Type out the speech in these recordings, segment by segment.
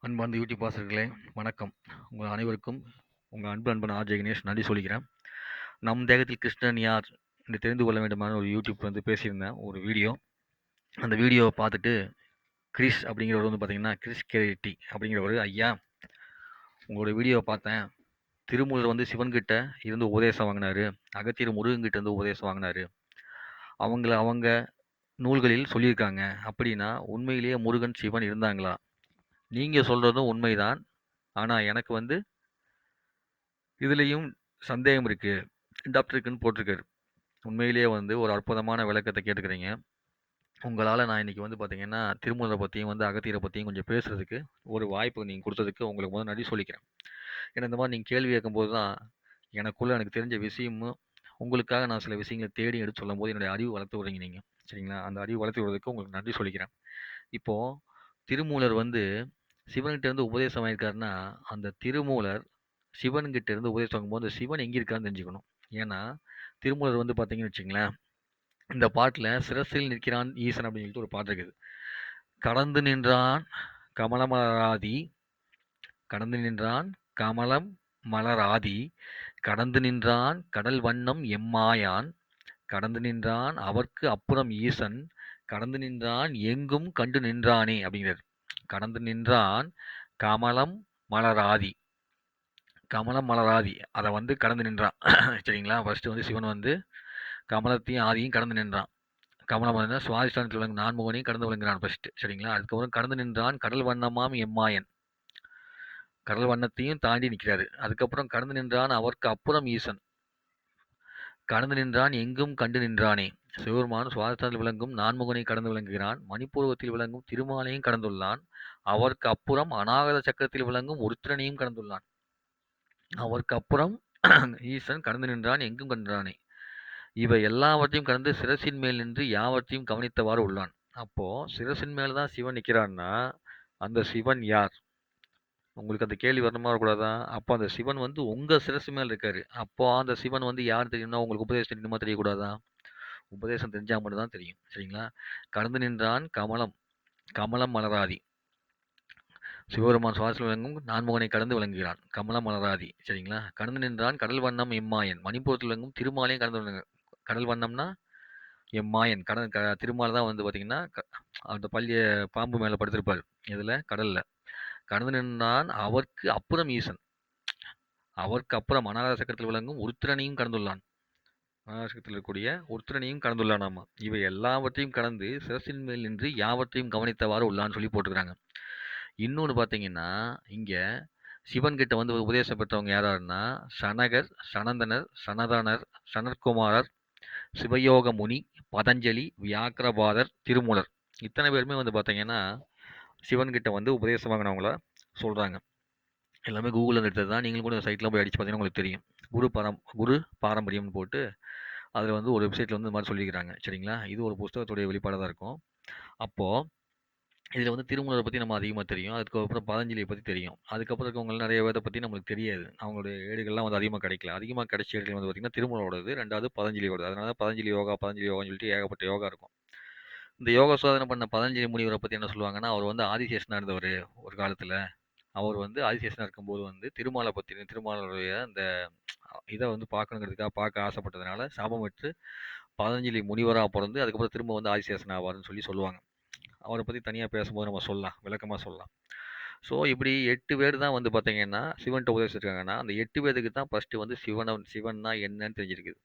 அன்பார்ந்த யூடியூப் வாசகர்களே வணக்கம். உங்கள் அனைவருக்கும் உங்கள் அன்பு அன்பன் ஆர். ஜெகனேஷ் நன்றி சொல்லிக்கிறேன். நம் தேகத்தில் கிருஷ்ணன் யார் என்று தெரிந்து கொள்ள வேண்டுமான ஒரு யூடியூப் வந்து பேசியிருந்தேன் ஒரு வீடியோ. அந்த வீடியோவை பார்த்துட்டு கிறிஸ் அப்படிங்கிறவர் வந்து பார்த்தீங்கன்னா கிறிஸ் கேரிட்டி அப்படிங்கிறவர் ஐயா உங்களோட வீடியோவை பார்த்தேன். திருமூலர் வந்து சிவன்கிட்ட இருந்து உபதேசம் வாங்கினார். அகத்தியர் முருகன்கிட்ட இருந்து உபதேசம் வாங்கினாரு. அவங்கள அவங்க நூல்களில் சொல்லியிருக்காங்க. அப்படின்னா உண்மையிலேயே முருகன் சிவன் இருந்தாங்களா? நீங்கள் சொல்கிறதும் உண்மைதான். ஆனால் எனக்கு வந்து இதுலேயும் சந்தேகம் இருக்குது டாக்டருக்குன்னு போட்டிருக்காரு. உண்மையிலேயே வந்து ஒரு அற்புதமான விளக்கத்தை கேட்டுக்கிறீங்க. உங்களால் நான் இன்றைக்கி வந்து பார்த்தீங்கன்னா திருமூலரை பற்றியும் வந்து அகத்தியரை பற்றியும் கொஞ்சம் பேசுகிறதுக்கு ஒரு வாய்ப்பு நீங்கள் கொடுத்ததுக்கு உங்களுக்கு முதல் நன்றி சொல்லிக்கிறேன். ஏன்னா இந்த மாதிரி நீங்கள் கேள்வி கேட்கும்போது தான் எனக்குள்ளே எனக்கு தெரிஞ்ச விஷயமும் உங்களுக்காக நான் சில விஷயங்களை தேடி எடுத்து சொல்லும் போது என்னுடைய அறிவு வளர்த்து விடுறீங்க நீங்கள் சரிங்களா? அந்த அறிவு வளர்த்து விடுறதுக்கு உங்களுக்கு நன்றி சொல்லிக்கிறேன். இப்போது திருமூலர் வந்து சிவன்கிட்ட இருந்து உபதேசம் ஆயிருக்காருன்னா அந்த திருமூலர் சிவன்கிட்ட இருந்து உபதேசம் வாங்கும்போது சிவன் எங்கே இருக்கான்னு தெரிஞ்சுக்கணும். ஏன்னா திருமூலர் வந்து பார்த்தீங்கன்னு வச்சுங்களேன் இந்த பாட்டில் சிரசில் நிற்கிறான் ஈசன் அப்படின்னு சொல்லிட்டு ஒரு பாட்டு இருக்குது. கடந்து நின்றான் கமலமலராதி கடந்து நின்றான் கமலம் மலராதி கடந்து நின்றான் கடல் வண்ணம் எம்மாயான் கடந்து நின்றான் அவர்க்கு அப்புறம் ஈசன் கடந்து நின்றான் எங்கும் கண்டு நின்றானே அப்படிங்கிறார். கடந்து நின்றான் கமலம் மலராதி. கமலம் மலராதி. அதை வந்து கடந்து நின்றான். சரிங்களா? ஃபர்ஸ்ட் வந்து சிவன் வந்து கமலத்தையும் ஆதியும் கடந்து நின்றான். கமலம் வந்து சுவாதிஷ்டானத்தில் விளங்கு நான்முகனையும் கடந்து விளங்குறான் ஃபர்ஸ்ட் சரிங்களா? அதுக்கப்புறம் கடந்து நின்றான் கடல் வண்ணமாம் எம்மாயன். கடல் வண்ணத்தையும் தாண்டி நிற்கிறாரு. அதுக்கப்புறம் கடந்து நின்றான் அவருக்கு அப்புறம் ஈசன். கடந்து நின்றான் எங்கும் கண்டு நின்றானே. சிவபெருமான் சுவாதத்தில் விளங்கும் நான்முகனை கடந்து விளங்குகிறான். மணிப்பூர்வத்தில் விளங்கும் திருமாலையும் கடந்துள்ளான். அவருக்கு அப்புறம் அநாகத சக்கரத்தில் விளங்கும் உருத்திரனையும் கடந்துள்ளான். அவருக்கு அப்புறம் ஈசன் கடந்து நின்றான் எங்கும் கண்டானே இவை எல்லாவற்றையும் கடந்து சிரசின் மேல் நின்று யாவற்றையும் கவனித்தவாறு உள்ளான். அப்போ சிரசின் மேல் தான் சிவன் நிற்கிறான்னா அந்த சிவன் யார்? உங்களுக்கு அந்த கேள்வி வரணுமா கூடாதா அப்போ அந்த சிவன் வந்து உங்கள் சிரசு மேல் இருக்காரு. அப்போ அந்த சிவன் வந்து யார் தெரியும்னா உங்களுக்கு உபதேசம் தெரியுமா தெரியக்கூடாதா? உபதேசம் தெரிஞ்சால் மட்டும்தான் தெரியும். சரிங்களா? கடந்து நின்றான் கமலம். கமலம் மலராதி. சிவபெருமான் சுவாசல் விளங்கும் நான்முகனை கடந்து விளங்குகிறான் கமல மலராதி சரிங்களா? கடந்து நின்றான் கடல் வண்ணம் எம்மாயன். மணிப்பூரத்தில் விளங்கும் திருமாலையும் கடந்து விளங்க கடல் வண்ணம்னா எம்மாயன். கடல் க திருமால் தான் வந்து பார்த்தீங்கன்னா அந்த பள்ளிய பாம்பு மேலே படுத்திருப்பார். இதில் கடலில். கடந்து நின்றான் அவருக்கு அப்புறம் ஈசன். அவருக்கு அப்புறம் அநாகத சக்கரத்தில் விளங்கும் உருத்திரனையும் கடந்துள்ளான். அநாகசக்கரத்தில் இருக்கக்கூடிய உருத்திரனையும் கடந்துள்ளானாமா? இவை எல்லாவற்றையும் கடந்து சிரசின் மேல் நின்று யாவற்றையும் கவனித்தவாறு உள்ளான்னு சொல்லி போட்டுக்கிறாங்க இன்னொன்று பார்த்தீங்கன்னா இங்கே சிவன்கிட்ட வந்து உபதேசம் பெற்றவங்க யாராருன்னா சனகர் சனந்தனர் சனதனர் சனற்குமாரர் சிவயோக முனி பதஞ்சலி வியாக்கிரபாதர் திருமூலர். இத்தனை பேருமே வந்து பார்த்தீங்கன்னா சிவன்கிட்ட வந்து உபதேசம் வாங்கினவங்கள சொல்கிறாங்க எல்லாமே கூகுளில் எடுத்தது தான் நீங்களும் கூட சைட்டில் போய் அடித்து பார்த்தீங்கன்னா உங்களுக்கு தெரியும். குரு பாரம் குரு பாரம்பரியம்னு போட்டு அதில் வந்து ஒரு வெப்சைட்டில் வந்து இந்த மாதிரி சொல்லியிருக்கிறாங்க. சரிங்களா? இது ஒரு புஸ்தகத்துடைய வெளிப்பாடாக தான் இருக்கும். அப்போது இதில் வந்து திருமூலரை பற்றி நம்ம அதிகமாக தெரியும். அதுக்கப்புறம் பதஞ்சலியை பற்றி தெரியும். அதுக்கப்புறம் இருக்கவங்க நிறைய பேரை பற்றி நம்மளுக்கு தெரியாது. அவங்களுடைய ஏடுகள்லாம் வந்து அதிகமாக கிடைக்கல. அதிகமாக கிடைச்ச ஏடுகள் வந்து பார்த்திங்கன்னா திருமூலரோடது ரெண்டாவது பதஞ்சலியோடது. அதனால பதஞ்சலி யோகா பதஞ்சலி யோகான்னு சொல்லிட்டு ஏகப்பட்ட யோகா இருக்கும். இந்த யோகா சோதனை பண்ண பதஞ்சலி முனிவரை பற்றி என்ன சொல்லுவாங்கன்னா அவர் வந்து ஆதிசேஷனாக இருந்தவர் ஒரு காலத்தில். அவர் வந்து ஆதிசேஷனாக இருக்கும்போது வந்து திருமாலை பற்றி திருமாலருடைய அந்த இதை வந்து பார்க்கணுங்கிறதுக்காக பார்க்க ஆசைப்பட்டதுனால சாபம் விட்டு பதஞ்சலி முனிவராக பிறந்து அதுக்கப்புறம் திரும்ப வந்து ஆதிசேஷன் ஆவார்னு சொல்லி சொல்லுவாங்க. அவரை பற்றி தனியாக பேசும்போது நம்ம சொல்லலாம் விளக்கமாக சொல்லலாம். ஸோ இப்படி எட்டு பேர் தான் வந்து பார்த்தீங்கன்னா சிவன்கிட்ட உபதேசிச்சிருக்காங்கன்னா அந்த எட்டு பேருக்கு தான் ஃபஸ்ட்டு வந்து சிவனை சிவன்னா என்னன்னு தெரிஞ்சிருக்குது.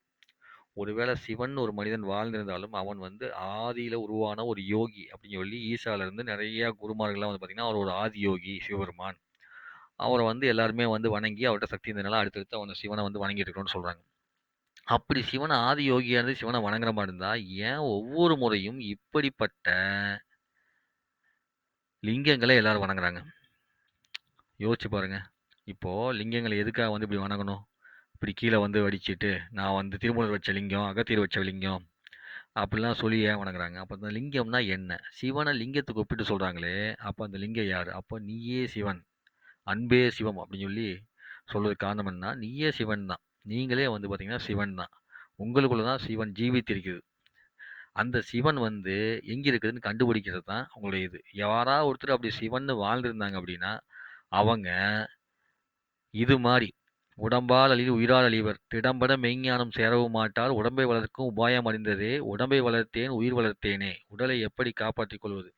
ஒருவேளை சிவன் ஒரு மனிதன் வாழ்ந்திருந்தாலும் அவன் வந்து ஆதியில் உருவான ஒரு யோகி அப்படின்னு சொல்லி ஈசாலேருந்து நிறையா குருமார்கள்லாம் வந்து பார்த்திங்கன்னா அவர் ஒரு ஆதி யோகி சிவபெருமான். அவரை வந்து எல்லாருமே வந்து வணங்கி அவர்கிட்ட சக்தி இருந்தனால அடுத்தடுத்து அவனை சிவனை வந்து வணங்கிட்டு சொல்கிறாங்க அப்படி சிவனை ஆதி யோகியாக இருந்து சிவனை வணங்குற மாதிரி இருந்தால் ஏன் ஒவ்வொரு முறையும் இப்படிப்பட்ட லிங்கங்களை எல்லாரும் வணங்குறாங்க. யோசிச்சு பாருங்க. இப்போது லிங்கங்களை எதுக்காக வந்து இப்படி வணங்கணும்? இப்படி கீழே வந்து வடிச்சிட்டு நான் வந்து திருமூலர் வச்ச லிங்கம் அகத்தீர் வச்ச லிங்கம் அப்படிலாம் சொல்லி ஏன் வணங்குறாங்க? அப்போ அந்த லிங்கம்னா என்ன? சிவனை லிங்கத்துக்கு ஒப்பிட்டு சொல்கிறாங்களே அப்போ அந்த லிங்கம் யார்? அப்போ நீயே சிவன். அன்பே சிவம் அப்படின்னு சொல்லி சொல்றதுக்கு காரணம் என்ன நீயே சிவன் தான். நீங்களே வந்து பார்த்தீங்கன்னா சிவன் தான். உங்களுக்குள்ள தான் சிவன் ஜீவித்திருக்குது. அந்த சிவன் வந்து எங்க இருக்குதுன்னு கண்டுபிடிக்கிறது தான் அவங்களுடைய இது. யாராவது ஒருத்தர் அப்படி சிவன்னு வாழ்ந்திருந்தாங்க அப்படின்னா, அவங்க இது மாதிரி "உடம்பால் அழிவு உயிரால் அழிவர். திடம்பட மெய்ஞானம் சேரவும் மாட்டால் உடம்பை வளர்க்கும் உபாயம் அறிந்ததே. உடம்பை வளர்த்தேன் உயிர் வளர்த்தேனே. உடலை எப்படி காப்பாற்றிக் கொள்வது?"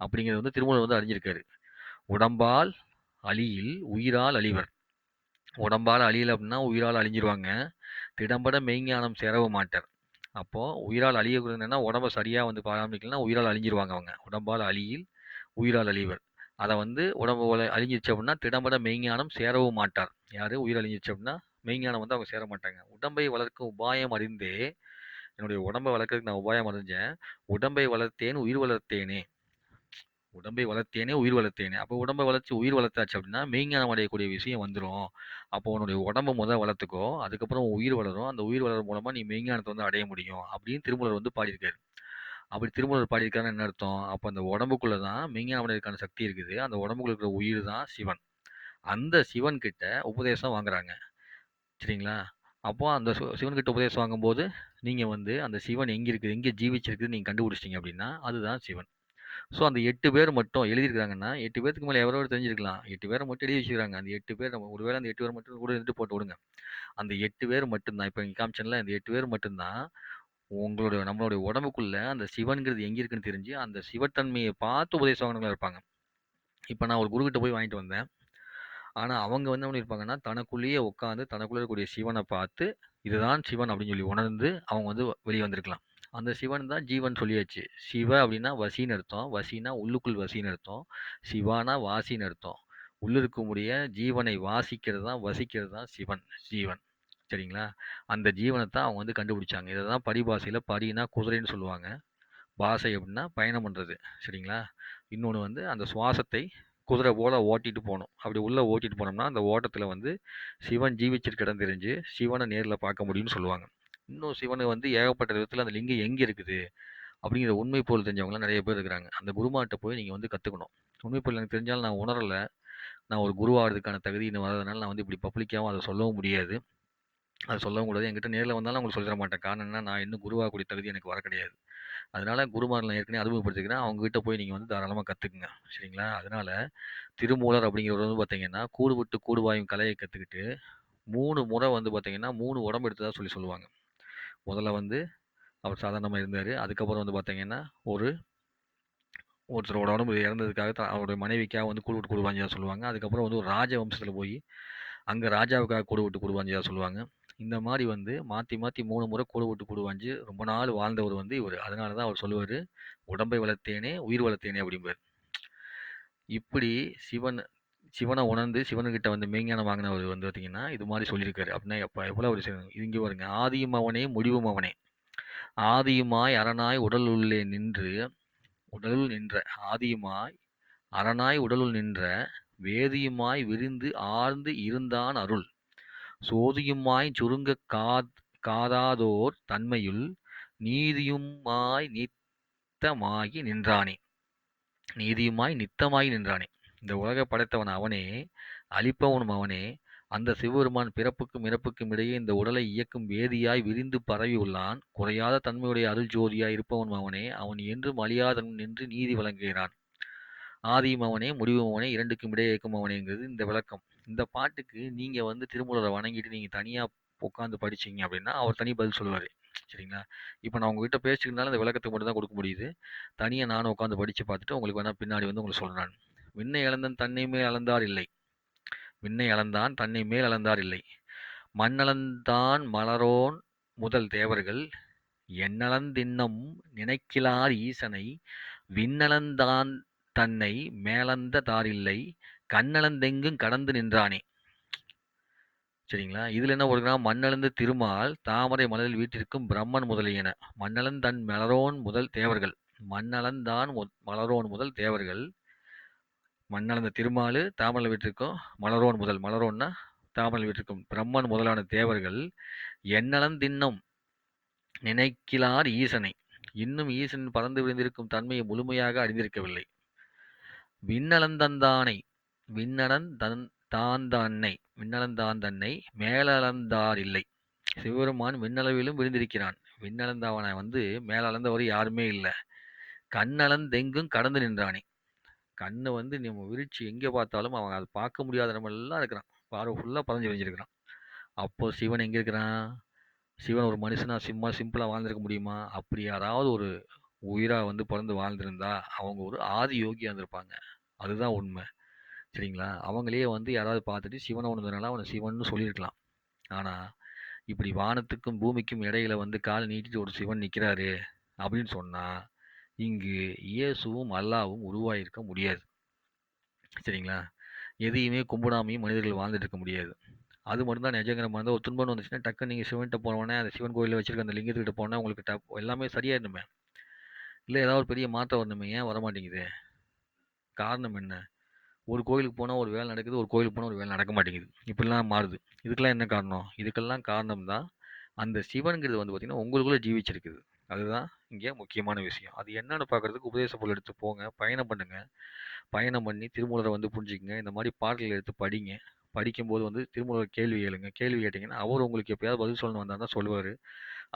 அப்படிங்கிறது வந்து திருமூலர் வந்து அறிஞ்சிருக்காரு. "உடம்பால் அழியில் உயிரால் அழிவர்." உடம்பால் அழியல அப்படின்னா, உயிரால் அழிஞ்சிருவாங்க. திடம்பட மெய்ஞானம் சேரவும் மாட்டார். அப்போது உயிரால் அழியக்கூடாது என்னன்னா, உடம்ப சரியாக வந்து பராமரிக்கலன்னா, உயிரால் அழிஞ்சிருவாங்க அவங்க. "உடம்பால் அழியில் உயிரால் அழிவர்." அதை வந்து உடம்பு அழிஞ்சிருச்சு அப்படின்னா, திடம்பட மெய்ஞானம் சேரவும் மாட்டார். யாரு? உயிர் அழிஞ்சிருச்சு அப்படின்னா, மெய்ஞானம் வந்து அவங்க சேர மாட்டாங்க. "உடம்பை வளர்க்கும் உபாயம் அறிந்தே" என்னுடைய உடம்ப வளர்க்கறதுக்கு நான் உபாயம் அறிஞ்சேன். "உடம்பை வளர்த்தேன் உயிர் வளர்த்தேனே." உடம்பை வளர்த்தேனே உயிர் வளர்த்தேனே. அப்போ உடம்பை வளர்ச்சி உயிர் வளர்த்தாச்சு அப்படின்னா, மெய்ஞானம் அடையக்கூடிய விஷயம் வந்துடும் அப்போ உன்னுடைய உடம்பை முதல் வளர்த்துக்கோ. அதுக்கப்புறம் உயிர் வளரும். அந்த உயிர் வளர் மூலமாக நீ மெய்ஞானத்தை வந்து அடைய முடியும். அப்படின்னு திருமூலர் வந்து பாடியிருக்காரு. அப்படி திருமூலர் பாடியிருக்காருன்னு என்ன அர்த்தம்? அப்போ அந்த உடம்புக்குள்ள தான் மெய்ஞானம் அடையறதுக்கான சக்தி இருக்குது. அந்த உடம்புக்குள்ள இருக்கிற உயிர் தான் சிவன். அந்த சிவன் கிட்ட உபதேசம் வாங்குறாங்க. சரிங்களா? அப்போ அந்த சிவன்கிட்ட சிவன் உபதேசம் வாங்கும்போது, நீங்கள் வந்து அந்த சிவன் எங்கே இருக்குது? எங்கே ஜீவிச்சிருக்குது நீங்கள் கண்டுபிடிச்சிட்டிங்க அப்படின்னா, அதுதான் சிவன். ஸோ அந்த 8 பேர் மட்டும் எழுதியிருக்காங்கன்னா, 8 பேத்துக்கு மேல எவரோ தெரிஞ்சிருக்கலாம். 8 பேர மட்டும் எழுதி வச்சுருக்காங்க. அந்த 8 பேர் நம்ம ஒருவேளை அந்த 8 பேர் மட்டும் கூட இருந்துட்டு போட்டு விடுங்க. அந்த 8 பேர் மட்டும் தான். இப்ப காமிச்சனில் காமிச்சேன்ல, அந்த 8 பேர் மட்டும் தான் உங்களுடைய நம்மளுடைய உடம்புக்குள்ள அந்த சிவன்ங்கிறது எங்க இருக்குன்னு தெரிஞ்சு, அந்த சிவத்தன்மைய பார்த்து உபதேசம் வாங்குனவங்களா இருப்பாங்க. இப்ப நான் ஒரு குருகிட்ட போய் வாங்கிட்டு வந்தேன். ஆனா அவங்க வந்து என்ன பண்ணியிருப்பாங்கன்னா, தனக்குள்ளேயே உட்காந்து தனக்குள்ள இருக்கக்கூடிய சிவன பார்த்து, இதுதான் சிவன் அப்படின்னு சொல்லி உணர்ந்து அவங்க வந்து வெளிய வந்திருக்கலாம். அந்த சிவன் தான் ஜீவன் சொல்லியாச்சு. சிவ அப்படின்னா வசின்னு அர்த்தம். வசினா உள்ளுக்குள் வசின்னு அர்த்தம். சிவானா வாசின்னு அர்த்தம். உள்ள இருக்கக்கூடிய ஜீவனை வாசிக்கிறது தான், வசிக்கிறது தான் சிவன், ஜீவன். சரிங்களா? அந்த ஜீவனை தான் அவங்க வந்து கண்டுபிடிச்சாங்க. இதை தான் படிபாசையில் பரின்னா குதிரைன்னு சொல்லுவாங்க. பாசை அப்படின்னா பயணம் பண்ணுறது சரிங்களா? இன்னொன்று வந்து அந்த சுவாசத்தை குதிரை போல் ஓட்டிட்டு போகணும் அப்படி உள்ளே ஓட்டிட்டு போனோம்னா, அந்த ஓட்டத்தில் வந்து சிவன் ஜீவிச்சிருக்க இடம் தெரிஞ்சு, சிவனை நேரில் பார்க்க முடியும்னு சொல்லுவாங்க. இன்னும் சிவனை வந்து ஏகப்பட்ட விதத்தில் அந்த லிங்கம் எங்கே இருக்குது? அப்படிங்கிற உண்மை பொருள் தெரிஞ்சவங்களாம் நிறைய பேர் இருக்கிறாங்க. அந்த குருமாட்ட போய் நீங்கள் வந்து கற்றுக்கணும் உண்மை பொருள் எனக்கு தெரிஞ்சாலும் நான் உணரல. நான் ஒரு குருவாகிறதுக்கான தகுதி இன்னும் வராதனால, நான் வந்து இப்படி பப்ளிக்காகவும் அதை சொல்லவும் முடியாது. அதை சொல்லவும் கூடாது. என்கிட்ட நேரில் வந்தாலும் உங்களுக்கு சொல்லிட மாட்டேன். காரணம் நான் இன்னும் குருவாகக்கூடிய தகுதி எனக்கு வர கிடையாது. அதனால் குருமாரில் நான் ஏற்கனவே அறிமுகப்படுத்திக்கிறேன். அவங்ககிட்ட போய் நீங்கள் வந்து தாராளமாக கற்றுக்குங்க சரிங்களா? அதனால் திருமூலர் அப்படிங்கிறவர் வந்து பார்த்தீங்கன்னா, கூடு விட்டு கூடுவாயும் கலையை கற்றுக்கிட்டு மூணு முறை வந்து பார்த்தீங்கன்னா, மூணு உடம்பு எடுத்ததா சொல்லி சொல்லுவாங்க. முதல்ல வந்து அவர் சாதாரணமாக இருந்தார் அதுக்கப்புறம் வந்து பார்த்தீங்கன்னா, ஒரு ஒருத்தரோட உடம்பு இறந்ததுக்காக த அவருடைய மனைவிக்காக வந்து கூடு விட்டு கூடு சொல்லுவாங்க. அதுக்கப்புறம் வந்து ஒரு ராஜவம்சத்தில் போய், அங்கே ராஜாவுக்காக கூடு விட்டு கூடு சொல்லுவாங்க. இந்த மாதிரி வந்து மாற்றி மாற்றி மூணு முறை கூடு விட்டு கூடு ரொம்ப நாள் வாழ்ந்தவர் வந்து இவர் அதனால தான் அவர் சொல்லுவார் "உடம்பை வளர்த்தேனே, உயிர் வளர்த்தேனே" அப்படிம்பார் இப்படி சிவன் சிவனை உணர்ந்து சிவனுக்கிட்ட வந்து மெய்ஞானம் வாங்கினவர் வந்து பார்த்தீங்கன்னா, இது மாதிரி சொல்லியிருக்காரு. அப்படின்னா எப்போ எவ்வளோ ஒரு சிவன் இது "ஆதியும் அவனே, முடிவும் அவனே. ஆதியுமாய் அரணாய் உடலுள்ளே நின்று" உடலுள் நின்ற ஆதியுமாய் அரணாய் உடலுள் நின்ற வேதியுமாய் விரிந்து ஆழ்ந்து இருந்தான் அருள். சோதியுமாய் சுருங்கக் காத் காதாதோர் தன்மையுள் நீதியுமாய் நித்தமாகி நின்றானே. நீதியுமாய் நித்தமாகி நின்றானே. இந்த உலக படைத்தவன் அவனே, அழிப்பவனும் அவனே. அந்த சிவபெருமான் பிறப்புக்கும் இறப்புக்கும் இடையே இந்த உடலை இயக்கும் வேதியாய் விரிந்து பரவி உள்ளான். குறையாத தன்மையுடைய அருள் ஜோதியாய் இருப்பவன் அவனே. அவன் என்றும் அழியாதவன் நின்று நீதி வழங்குகிறான். ஆதியும் அவனே, முடிவும் அவனே, இரண்டுக்கும் இடையே இயக்கும் அவனேங்கிறது இந்த விளக்கம். இந்த பாட்டுக்கு நீங்க வந்து திருமூலரை வணங்கிட்டு நீங்க தனியா உட்காந்து படிச்சீங்க அப்படின்னா, அவர் தனி பதில் சொல்லுவாரு. சரிங்களா? இப்போ நான் உங்ககிட்ட பேசிக்கிறதுனால இந்த விளக்கத்துக்கு மட்டும் தான் கொடுக்க முடியுது. தனியாக நானும் உட்காந்து படித்து பார்த்துட்டு உங்களுக்கு வேணால் பின்னாடி வந்து உங்களுக்கு சொல்கிறேன் "விண்ணை இழந்தன் தன்னை மேல் அளந்தார் இல்லை. விண்ணை அளந்தான் தன்னை மேல் அளந்தார் இல்லை. மண்ணளந்தான் மலரோன் முதல் தேவர்கள். எண்ணளந்தின்னம் நினைக்கிலார் ஈசனை. விண்ணளந்தான் தன்னை மேலந்த தாரில்லை. கண்ணளந்தெங்கும் கடந்து நின்றானே." சரிங்களா? இதுல என்ன ஒரு கிராம் மண்ணளந்து திருமால் தாமரை மலரில் வீட்டிற்கும் பிரம்மன் முதலியன. மண்ணளந்தன் மலரோன் முதல் தேவர்கள்." மண்ணளந்தான் மலரோன் முதல் தேவர்கள். மண்ணளந்த திருமாலு, தாமரை விட்டிருக்கும் மலரோன் முதல் மலரோன்னா தாமரை விட்டிருக்கும் பிரம்மன் முதலான தேவர்கள். எண்ணளந்தின்னம் நினைக்கிலார் ஈசனை. இன்னும் ஈசன் பறந்து விரிந்திருக்கும் தன்மையை முழுமையாக அறிந்திருக்கவில்லை. விண்ணளந்தந்தானை விண்ணளந் தன் தன்னை விண்ணளந்தான் தன்னை மேலளந்தார் இல்லை. சிவபெருமான் விண்ணளவிலும் விழுந்திருக்கிறான் விண்ணளந்தவனை வந்து மேலளந்தவர் யாருமே இல்லை கண்ணளந்தெங்கும் கடந்து நின்றானே. கண்ணை வந்து நம்ம விரிச்சு எங்கே பார்த்தாலும் அவன் அதை பார்க்க முடியாத இடமெல்லாம் இருக்கிறான். பார்வை ஃபுல்லாக பதஞ்சு விரிஞ்சிருக்கிறான். அப்போ சிவன் எங்கே இருக்கிறான்? சிவன் ஒரு மனுஷனா சிம்மா சிம்பிளாக வாழ்ந்திருக்க முடியுமா? அப்படி யாராவது ஒரு உயிராக வந்து பிறந்து வாழ்ந்திருந்தா, அவங்க ஒரு ஆதி யோகியாக இருந்திருப்பாங்க. அதுதான் உண்மை சரிங்களா? அவங்களே வந்து யாராவது பார்த்துட்டு சிவனை உணர்ந்ததுனால அவனை சிவன்னு சொல்லியிருக்கலாம். ஆனால் இப்படி வானத்துக்கும், பூமிக்கும் இடையில வந்து காலை நீட்டிட்டு ஒரு சிவன் நிற்கிறாரு அப்படின்னு சொன்னால் இங்கு இயேசுவும், அல்லாவும் உருவாகியிருக்க முடியாது. சரிங்களா? எதையுமே கும்பிடாமையும் மனிதர்கள் வாழ்ந்துட்டு இருக்க முடியாது. அது மட்டும்தான் நிஜங்கிற மாரி ஒரு துன்பம் வந்துச்சுன்னா, டக்குன்னு நீங்கள் சிவன்கிட்ட போனோடனே அந்த சிவன் கோயிலில் வச்சிருக்க அந்த லிங்கத்துக்கிட்ட போனால் உங்களுக்கு டப் எல்லாமே சரியாயிடணுமே. இல்லை ஏதாவது ஒரு பெரிய மாற்றம் வரணுமே. ஏன் வரமாட்டேங்குது? காரணம் என்ன? ஒரு கோயிலுக்கு போனால் ஒரு வேலை நடக்குது. ஒரு கோயிலுக்கு போனால் ஒரு வேலை நடக்க மாட்டேங்குது. இப்படிலாம் மாறுது. இதுக்கெல்லாம் என்ன காரணம்? இதுக்கெல்லாம் காரணம் தான், அந்த சிவனுங்கிறது வந்து பார்த்தீங்கன்னா, உங்களுக்குள்ளே ஜீவிச்சிருக்குது. அதுதான் இங்கே முக்கியமான விஷயம். அது என்னன்னு பார்க்கறதுக்கு உபதேச பொருள் எடுத்து போங்க. பயணம் பண்ணுங்க. பயணம் பண்ணி திருமூலரை வந்து புரிஞ்சுக்கங்க. இந்த மாதிரி பாடல்கள் எடுத்து படிங்க. படிக்கும்போது வந்து திருமூலர் கேள்வி கேளுங்க. கேள்வி கேட்டிங்கன்னா அவர் உங்களுக்கு எப்பயாவது பதில் சொல்லணும் வந்தால் தான் சொல்லுவார்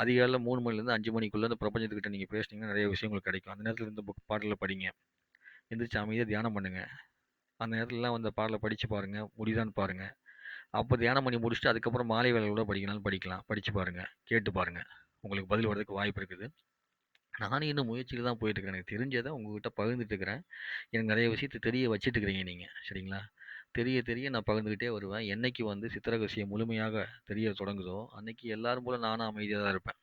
அதிகாலையில் மூணு மணிலேருந்து அஞ்சு மணிக்குள்ளே அந்த பிரபஞ்சத்துக்கிட்ட நீங்கள் பேசுனீங்கன்னா, நிறைய விஷயங்கள் கிடைக்கும். அந்த நேரத்தில் இந்த புக் பாடலில் படிங்க. எந்திரிச்சு அமைதியாக தியானம் பண்ணுங்கள் அந்த நேரத்துலலாம் அந்த பாடலை படித்து பாருங்கள் முடியுதான்னு பாருங்கள் அப்போ தியானம் பண்ணி முடிச்சுட்டு, அதுக்கப்புறம் மாலை வேலைகளோட கூட படிக்கலாம். படித்து பாருங்கள் கேட்டு பாருங்கள் உங்களுக்கு பதில் வர்றதுக்கு வாய்ப்பு இருக்குது. நானும் இன்னும் முயற்சியில் தான் போயிட்டுருக்கேன் எனக்கு தெரிஞ்சதை உங்கள்கிட்ட பகிர்ந்துட்டு இருக்கிறேன். எனக்கு நிறைய விஷயத்த தெரிய வச்சுட்டு இருக்கிறீங்க சரிங்களா? தெரிய தெரிய நான் பகிர்ந்துக்கிட்டே வருவேன். என்னைக்கு வந்து சித்திரகசியை முழுமையாக தெரிய தொடங்குதோ, அன்னைக்கு எல்லாரும் போல நானும் அமைதியாக தான் இருப்பேன்.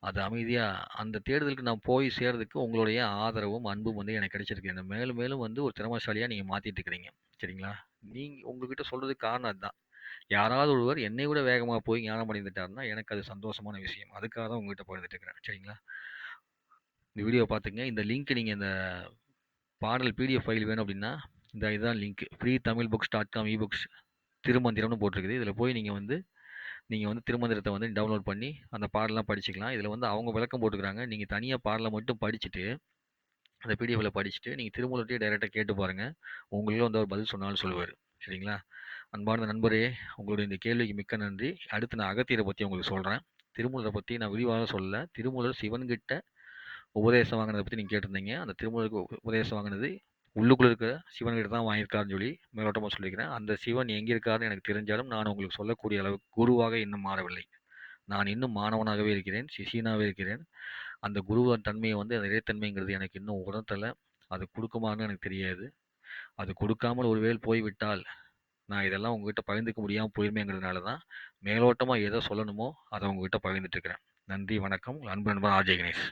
அது அமைதியாக அந்த தேடுதலுக்கு நான் போய் சேர்றதுக்கு உங்களுடைய ஆதரவும், அன்பும் வந்து எனக்கு கிடைச்சிருக்கு. என்ன மேலும் மேலும் வந்து ஒரு திறமைசாலியாக நீங்கள் மாற்றிட்டு இருக்கிறீங்க. சரிங்களா? நீங்கள் உங்ககிட்ட சொல்கிறதுக்கு காரணம் அதுதான் யாராவது ஒருவர் என்னை விட வேகமாக போய் ஞானம் அடைந்துட்டாருன்னா, எனக்கு அது சந்தோஷமான விஷயம். அதுக்காக தான் உங்கள்கிட்ட பகிர்ந்துட்டுருக்கிறேன் சரிங்களா? இந்த வீடியோ பார்த்துங்க இந்த லிங்க் நீங்கள் இந்த பாடல் பிடிஎஃப் ஃபைல் வேணும் அப்படின்னா, இந்த இதுதான் link. Free Tamil books dot com e books திருமந்திரம்னு போட்டிருக்குது. இதில் போய் நீங்கள் வந்து நீங்கள் வந்து திருமந்திரத்தை வந்து டவுன்லோட் பண்ணி, அந்த பாடலாம் படிச்சுக்கலாம். இதில் வந்து அவங்க விளக்கம் போட்டுக்கிறாங்க நீங்கள் தனியாக பாடலை மட்டும் படிச்சுட்டு, அந்த பிடிஎஃபில் படிச்சுட்டு, நீங்கள் திருமூலத்தையே டைரெக்டாக கேட்டு பாருங்கள் உங்களுக்கு வந்து அவர் பதில் சொன்னாலும் சொல்லுவார் சரிங்களா? அன்பான நண்பரே, உங்களுடைய இந்த கேள்விக்கு மிக்க நன்றி. அடுத்து நான் அகத்தியரை பற்றி உங்களுக்கு சொல்கிறேன் திருமூலரை பற்றி நான் விரிவாக சொல்ல திருமூலர் சிவன்கிட்ட உபதேசம் வாங்கினதை பற்றி நீங்கள் கேட்டிருந்தீங்க. அந்த திருமூலருக்கு உபதேசம் வாங்கினது உள்ளுக்குள்ளே இருக்கிற சிவன்கிட்ட தான் வாங்கியிருக்காருன்னு சொல்லி மேலோட்டமாக சொல்லியிருக்கிறேன். அந்த சிவன் எங்கே இருக்காருன்னு எனக்கு தெரிஞ்சாலும், நான் உங்களுக்கு சொல்லக்கூடிய அளவுக்கு குருவாக இன்னும் மாறவில்லை. நான் இன்னும் மாணவனாகவே இருக்கிறேன். சிஷியனாவே இருக்கிறேன். அந்த குருவின் தன்மையை வந்து அந்த இறைத்தன்மைங்கிறது எனக்கு இன்னும் உணர்த்தலை அது கொடுக்குமான்னு எனக்கு தெரியாது. அது கொடுக்காமல் ஒருவேளை போய்விட்டால், நான் இதெல்லாம் உங்ககிட்ட பகிர்ந்துக்க முடியாமல் போயிருமேங்கிறதுனால தான், மேலோட்டமாக எதை சொல்லணுமோ, அதை உங்ககிட்ட பகிர்ந்துட்டு இருக்கிறேன். நன்றி, வணக்கம். அன்பு நண்பன் ஆர்.ஜே. கணேஷ்.